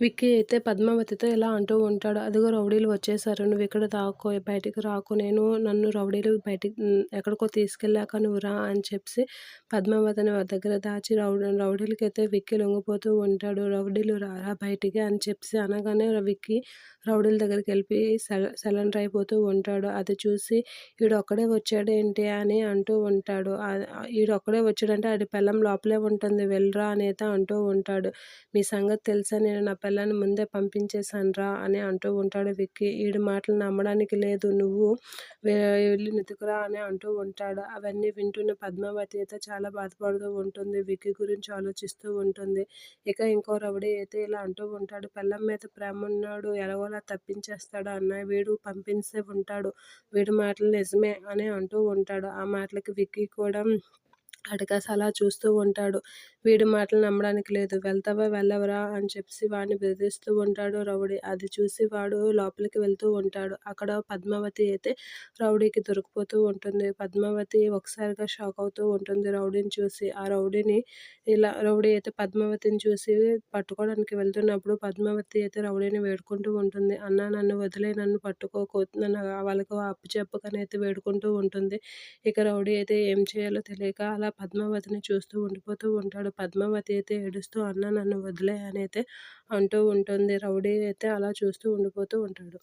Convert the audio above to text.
విక్కీ అయితే పద్మావతితో ఇలా అంటూ ఉంటాడు అదిగో రౌడీలు వచ్చేసారు నువ్వు ఇక్కడ దాక్కో బయటికి రాకు నేను నన్ను రౌడీలు బయటికి ఎక్కడికో తీసుకెళ్ళాక నువ్వు రా అని చెప్పి పద్మావతిని దగ్గర దాచి రౌడీ రౌడీలకి అయితే విక్కీ లొంగిపోతూ ఉంటాడు రౌడీలు రారా బయటికి అని చెప్పి అనగానే విక్కీ రౌడీల దగ్గరికి వెళ్ళి సెలండర్ అయిపోతూ ఉంటాడు అది చూసి వీడు ఒక్కడే వచ్చాడేంటి అని అంటూ ఉంటాడు వీడు ఒక్కడే వచ్చాడంటే ఆడి పిల్లం లోపలే ఉంటుంది వెళ్ళరా అనేది అంటూ ఉంటాడు మీ సంగతి తెలుసా నేను నా పిల్లని ముందే పంపించేశానురా అని అంటూ ఉంటాడు విక్కీ. వీడి మాటలు నమ్మడానికి లేదు. నువ్వు వెళ్ళి నితుకురా అని అంటూ ఉంటాడు. అవన్నీ వింటున్న పద్మావతి అయితే చాలా బాధపడుతూ ఉంటుంది. విక్కీ గురించి ఆలోచిస్తూ ఉంటుంది. ఇక ఇంకో రౌడీ అయితే ఇలా అంటూ ఉంటాడు. పిల్లం మీద ప్రేమ ఉన్నాడు ఎలాగోలా తప్పించేస్తాడు అన్న వీడు పంపించే ఉంటాడు. వీడి మాటలు నిజమే అని అంటూ ఉంటాడు. ఆ మాటలకి విక్కీ కూడా అడగాసి అలా చూస్తూ ఉంటాడు. వీడి మాటలు నమ్మడానికి లేదు. వెళ్తావా? వెళ్ళవరా? అని చెప్పి వాడిని బెదిరిస్తూ ఉంటాడు రౌడీ. అది చూసి వాడు లోపలికి వెళ్తూ ఉంటాడు. అక్కడ పద్మావతి అయితే రౌడీకి దొరికిపోతూ ఉంటుంది. పద్మావతి ఒకసారిగా షాక్ అవుతూ ఉంటుంది రౌడీని చూసి. ఆ రౌడీని ఇలా రౌడీ అయితే పద్మావతిని చూసి పట్టుకోవడానికి వెళ్తున్నప్పుడు పద్మావతి అయితే రౌడీని వేడుకుంటూ ఉంటుంది. అన్న నన్ను వదిలే నన్ను పట్టుకోకు. నన్ను వాళ్ళకు అప్పు చెప్పకని అయితే వేడుకుంటూ ఉంటుంది. ఇక రౌడీ అయితే ఏం చేయాలో తెలియక అలా పద్మావతిని చూస్తూ ఉండిపోతూ ఉంటాడు. పద్మావతి అయితే ఏడుస్తూ అన్న నన్ను వదిలే అని అయితే అంటూ ఉంటుంది. రౌడీ అయితే అలా చూస్తూ ఉండిపోతూ ఉంటాడు.